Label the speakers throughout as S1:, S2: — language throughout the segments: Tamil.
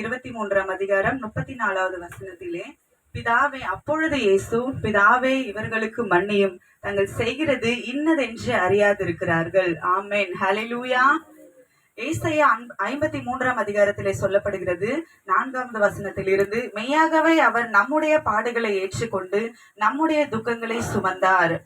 S1: இருபத்தி மூன்றாம் அதிகாரம் முப்பத்தி நாலாவது வசனத்திலே பிதாவே அப்பொழுது இயேசு பிதாவே இவர்களுக்கு மன்னியும் தங்கள் செய்கிறது இன்னதென்று அறியாதிருக்கிறார்கள் ஆமேன் ஹலிலூயா ஏசையா ஐம்பத்தி மூன்றாம் அதிகாரத்திலே சொல்லப்படுகிறது நான்காவது வசனத்தில் இருந்து மெய்யாகவே அவர் நம்முடைய பாடுகளை ஏற்றுக்கொண்டு நம்முடைய துக்கங்களை சுமந்தார்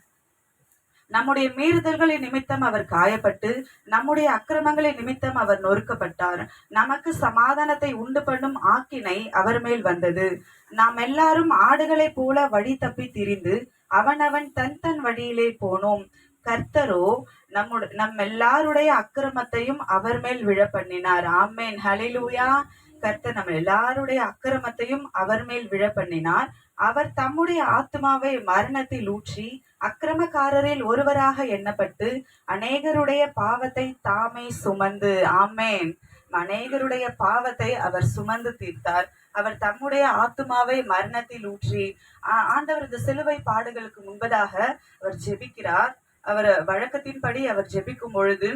S1: நம்முடைய மீறுதல்களை நிமித்தம் அவர் காயப்பட்டு நம்முடைய அக்கிரமங்களை நிமித்தம் அவர் நொறுக்கப்பட்டார் நமக்கு சமாதானத்தை உண்டு பண்ணும் ஆக்கினை அவர் மேல் வந்தது நாம் எல்லாரும் ஆடுகளைப் போல வழி தப்பி திரிந்து அவனவன் தன் தன் வழியிலே போனோம் கர்த்தரோ நம்மு நம் எல்லாருடைய அக்கிரமத்தையும் அவர் மேல் விழப்பண்ணினார் ஆம்மேன் ஆமேன் ஹலிலூயா கர்த்தர் நம்ம எல்லாருடைய அக்கிரமத்தையும் அவர் மேல் விழப்பண்ணினார் அவர் தம்முடைய ஆத்மாவை மரணத்தில் ஊற்றி அக்கிரமக்காரரில் ஒருவராக எண்ணப்பட்டு அநேகருடைய பாவத்தை தாமே சுமந்து ஆமேன் அநேகருடைய பாவத்தை அவர் சுமந்து தீர்த்தார் அவர் தம்முடைய ஆத்துமாவை மரணத்தில் ஊற்றி ஆண்டவர் இந்த சிலுவை பாடுகளுக்கு முன்பதாக அவர் ஜெபிக்கிறார் அவர் வழக்கத்தின்படி அவர் ஜெபிக்கும் பொழுது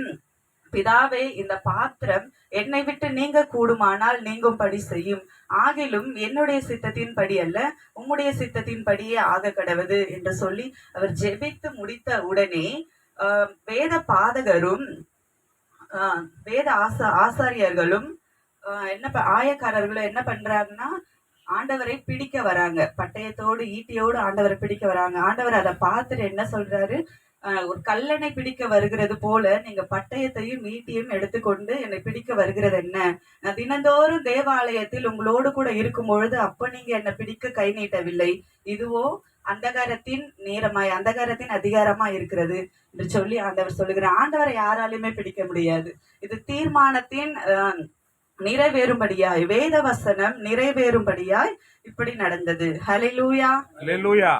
S1: பிதாவே இந்த பாத்திரம் என்னை விட்டு நீங்க கூடுமானால் நீங்கும்படி செய்யும் ஆகிலும் என்னுடைய சித்தத்தின் படி அல்ல உம்முடைய சித்தத்தின் படியே ஆக கடவுது என்று சொல்லி அவர் ஜெபித்து முடித்த உடனே வேத பாதகரும் வேத ஆச ஆசாரியர்களும் என்ன ஆயக்காரர்களும் என்ன பண்றாங்கன்னா ஆண்டவரை பிடிக்க வராங்க பட்டயத்தோடு ஈட்டியோடு ஆண்டவரை பிடிக்க வராங்க ஆண்டவர் அதை பார்த்துட்டு என்ன சொல்றாரு ஒரு கல்லணை பிடிக்க வருகிறது போல நீங்க பட்டயத்தையும் மீட்டியும் எடுத்துக்கொண்டு என்னை பிடிக்க வருகிறது என்ன நான் தினந்தோறும் தேவாலயத்தில் உங்களோடு கூட இருக்கும் பொழுது அப்ப நீங்க என்னை பிடிக்க கை நீட்டவில்லை இதுவோ அந்தகாரத்தின் நேரமாய் அந்தகாரத்தின் அதிகாரமா இருக்கிறது என்று சொல்லி ஆண்டவர் சொல்லுகிறார் ஆண்டவரை யாராலையுமே பிடிக்க முடியாது இது தீர்மானத்தின் நிறைவேறும்படியாய் வேத வசனம் நிறைவேறும்படியாய் இப்படி நடந்தது ஹலிலூயா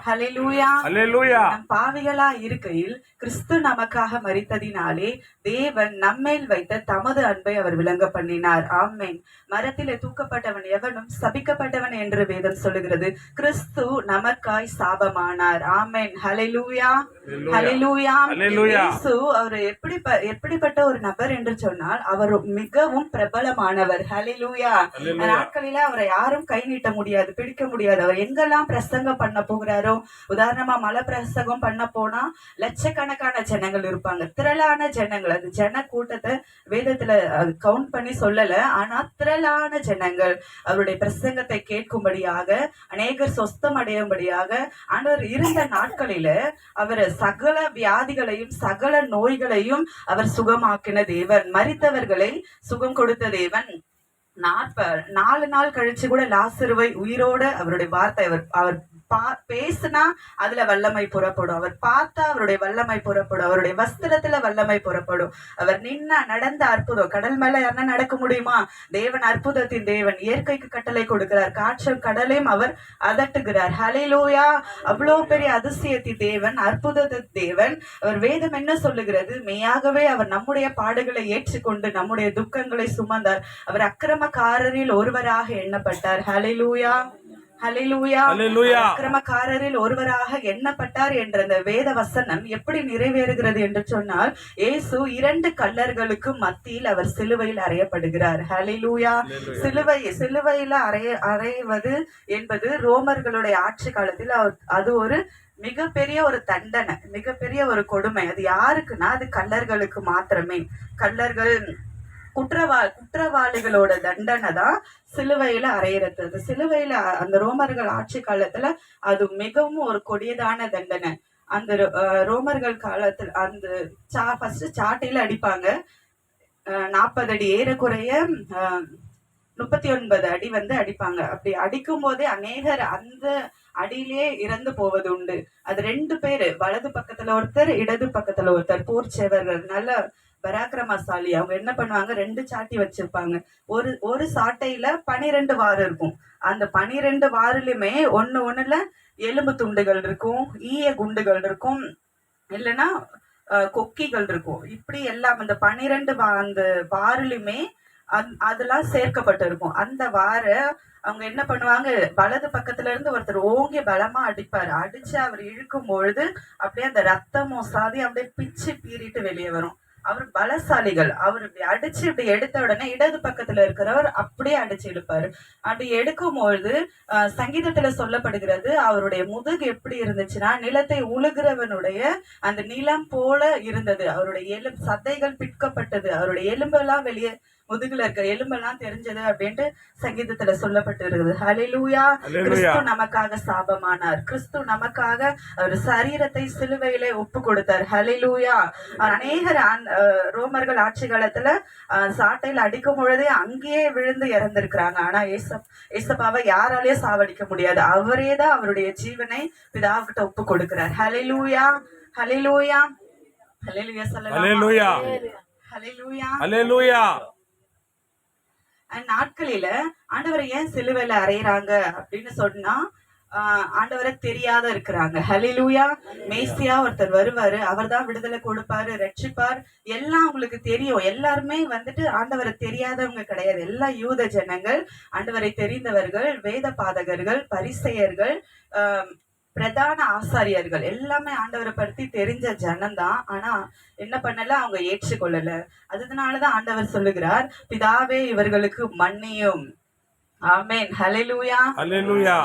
S1: ஹலிலூயா ஹலிலூயா பாவிகளா இருக்கையில் கிறிஸ்து நமக்காக மறித்ததினாலே தேவன் நம்மேல் வைத்த தமது அன்பை அவர் விளங்க பண்ணினார் ஆமேன் மரத்திலே தூக்கப்பட்டவன் எவனும் சபிக்கப்பட்டவன் என்று வேதம் சொல்லுகிறது கிறிஸ்து நமக்காய் சாபமானார் ஆமேன் ஹலிலூயா ஹலிலூயா கிறிஸ்து அவர் எப்படி எப்படிப்பட்ட ஒரு நபர் என்று சொன்னால் அவர் மிகவும் பிரபலமானவர் அவர் ஹலிலூயா நாட்களில அவரை யாரும் கை நீட்ட முடியாது பிடிக்க முடியாது அவர் எங்கெல்லாம் பிரசங்கம் பண்ண போகிறாரோ உதாரணமா மலை பிரசங்கம் பண்ண போனா லட்சக்கணக்கான ஜனங்கள் இருப்பாங்க திரளான ஜனங்கள் அது ஜன கூட்டத்தை வேதத்துல கவுண்ட் பண்ணி சொல்லல ஆனா திரளான ஜனங்கள் அவருடைய பிரசங்கத்தை கேட்கும்படியாக அநேகர் சொஸ்தம் அடையும்படியாக ஆனவர் இருந்த நாட்களில அவர் சகல வியாதிகளையும் சகல நோய்களையும் அவர் சுகமாக்கின தேவன் மறித்தவர்களை சுகம் கொடுத்த தேவன் நாற்ப நாலு நாள் கழிச்சு கூட லாசருவை உயிரோட அவருடைய வார்த்தை அவர் அவர் பா பேசுனா அதுல வல்லமை புறப்படும் அவர் பார்த்தா அவருடைய வல்லமை புறப்படும் அவருடைய வஸ்திரத்துல வல்லமை புறப்படும் அவர் நின்னா நடந்த அற்புதம் கடல் மேல என்ன நடக்க முடியுமா தேவன் அற்புதத்தின் தேவன் இயற்கைக்கு கட்டளை கொடுக்கிறார் காற்றும் கடலையும் அவர் அதட்டுகிறார் ஹலைலூயா அவ்வளோ பெரிய அதிசயத்தி தேவன் அற்புத தேவன் அவர் வேதம் என்ன சொல்லுகிறது மெய்யாகவே அவர் நம்முடைய பாடுகளை ஏற்றுக்கொண்டு நம்முடைய துக்கங்களை சுமந்தார் அவர் அக்கிரமக்காரரில் ஒருவராக எண்ணப்பட்டார் ஹலைலூயா
S2: அக்கிரமக்காரரில்
S1: ஒருவராக எண்ணப்பட்டார் என்ற அந்த வேத வசனம் எப்படி நிறைவேறுகிறது என்று சொன்னால் இயேசு இரண்டு கல்லர்களுக்கு மத்தியில் அவர் சிலுவையில் அறையப்படுகிறார் ஹலிலூயா சிலுவை சிலுவையில அறைய அறைவது என்பது ரோமர்களுடைய ஆட்சி காலத்தில் அது ஒரு மிகப்பெரிய ஒரு தண்டனை மிகப்பெரிய ஒரு கொடுமை அது யாருக்குன்னா அது கல்லர்களுக்கு மாத்திரமே கல்லர்கள் குற்றவா குற்றவாளிகளோட தண்டனை தான் சிலுவையில அறையிறது அந்த சிலுவையில அந்த ரோமர்கள் ஆட்சி காலத்துல அது மிகவும் ஒரு கொடியதான தண்டனை அந்த ரோமர்கள் காலத்துல அந்த சா ஃபர்ஸ்ட் சாட்டையில அடிப்பாங்க நாற்பது அடி ஏறக்குறைய முப்பத்தி ஒன்பது அடி வந்து அடிப்பாங்க அப்படி அடிக்கும் போதே அநேகர் அந்த அடியிலே இறந்து போவது உண்டு அது ரெண்டு பேரு வலது பக்கத்துல ஒருத்தர் இடது பக்கத்துல ஒருத்தர் சேவர்கள் நல்ல பராக்கிரமசாலி அவங்க என்ன பண்ணுவாங்க ரெண்டு சாட்டி வச்சிருப்பாங்க ஒரு ஒரு சாட்டையில பனிரெண்டு வாரம் இருக்கும் அந்த பனிரெண்டு வாரிலுமே ஒன்று ஒண்ணுல எலும்பு துண்டுகள் இருக்கும் ஈய குண்டுகள் இருக்கும் இல்லைன்னா கொக்கிகள் இருக்கும் இப்படி எல்லாம் அந்த பனிரெண்டு வா அந்த வாரிலுமே அந் அதெல்லாம் சேர்க்கப்பட்டிருக்கும் அந்த வார அவங்க என்ன பண்ணுவாங்க வலது பக்கத்துல இருந்து ஒருத்தர் ஓங்கி பலமா அடிப்பாரு அடிச்சு அவர் இழுக்கும் பொழுது அப்படியே அந்த ரத்தமும் சாதி அப்படியே பிச்சு பீறிட்டு வெளியே வரும் அவர் பலசாலிகள் அவர் அடிச்சு இப்படி எடுத்த உடனே இடது பக்கத்துல இருக்கிறவர் அப்படியே அடிச்சு எடுப்பாரு அப்படி எடுக்கும்பொழுது சங்கீதத்துல சொல்லப்படுகிறது அவருடைய முதுகு எப்படி இருந்துச்சுன்னா நிலத்தை உழுகிறவனுடைய அந்த நிலம் போல இருந்தது அவருடைய எலும் சதைகள் பிற்கப்பட்டது அவருடைய எலும்பெல்லாம் வெளியே முதுகுல இருக்க எலும்பெல்லாம் தெரிஞ்சது அப்படின்ட்டு சங்கீதத்துல சொல்லப்பட்டு இருக்குது ஹலிலூயா கிறிஸ்து நமக்காக சாபமானார் கிறிஸ்து நமக்காக அவர் சரீரத்தை சிலுவையில ஒப்பு கொடுத்தார் ஹலிலூயா அநேகர் ரோமர்கள் ஆட்சி காலத்துல சாட்டையில் அடிக்கும் பொழுதே அங்கேயே விழுந்து இறந்திருக்கிறாங்க ஆனா ஏசப் ஏசப்பாவை யாராலேயே சாவடிக்க முடியாது அவரே தான் அவருடைய ஜீவனை பிதாவுக்கிட்ட ஒப்பு கொடுக்கிறார் ஹலிலூயா ஹலிலூயா ஹலிலூயா ஹலிலூயா ஹலிலூயா நாட்களில ஆண்டவரை ஏன் சிலுவையில அறையறாங்க அப்படின்னு சொன்னா ஆண்டவரை தெரியாத இருக்கிறாங்க ஹலிலூயா மேசியா ஒருத்தர் வருவாரு அவர் தான் விடுதலை கொடுப்பாரு ரட்சிப்பார் எல்லாம் அவங்களுக்கு தெரியும் எல்லாருமே வந்துட்டு ஆண்டவரை தெரியாதவங்க கிடையாது எல்லா யூத ஜனங்கள் ஆண்டவரை தெரிந்தவர்கள் வேத பாதகர்கள் பரிசெயர்கள் பிரதான ஆசாரியர்கள் எல்லாமே ஆண்டவரை பற்றி தெரிஞ்ச ஜனம்தான் ஆனா என்ன பண்ணல அவங்க ஏற்றுக்கொள்ளல அதனாலதான் ஆண்டவர் சொல்லுகிறார் பிதாவே இவர்களுக்கு மன்னியும் ஆமேன் ஹலெலூயா ஹலெலூயா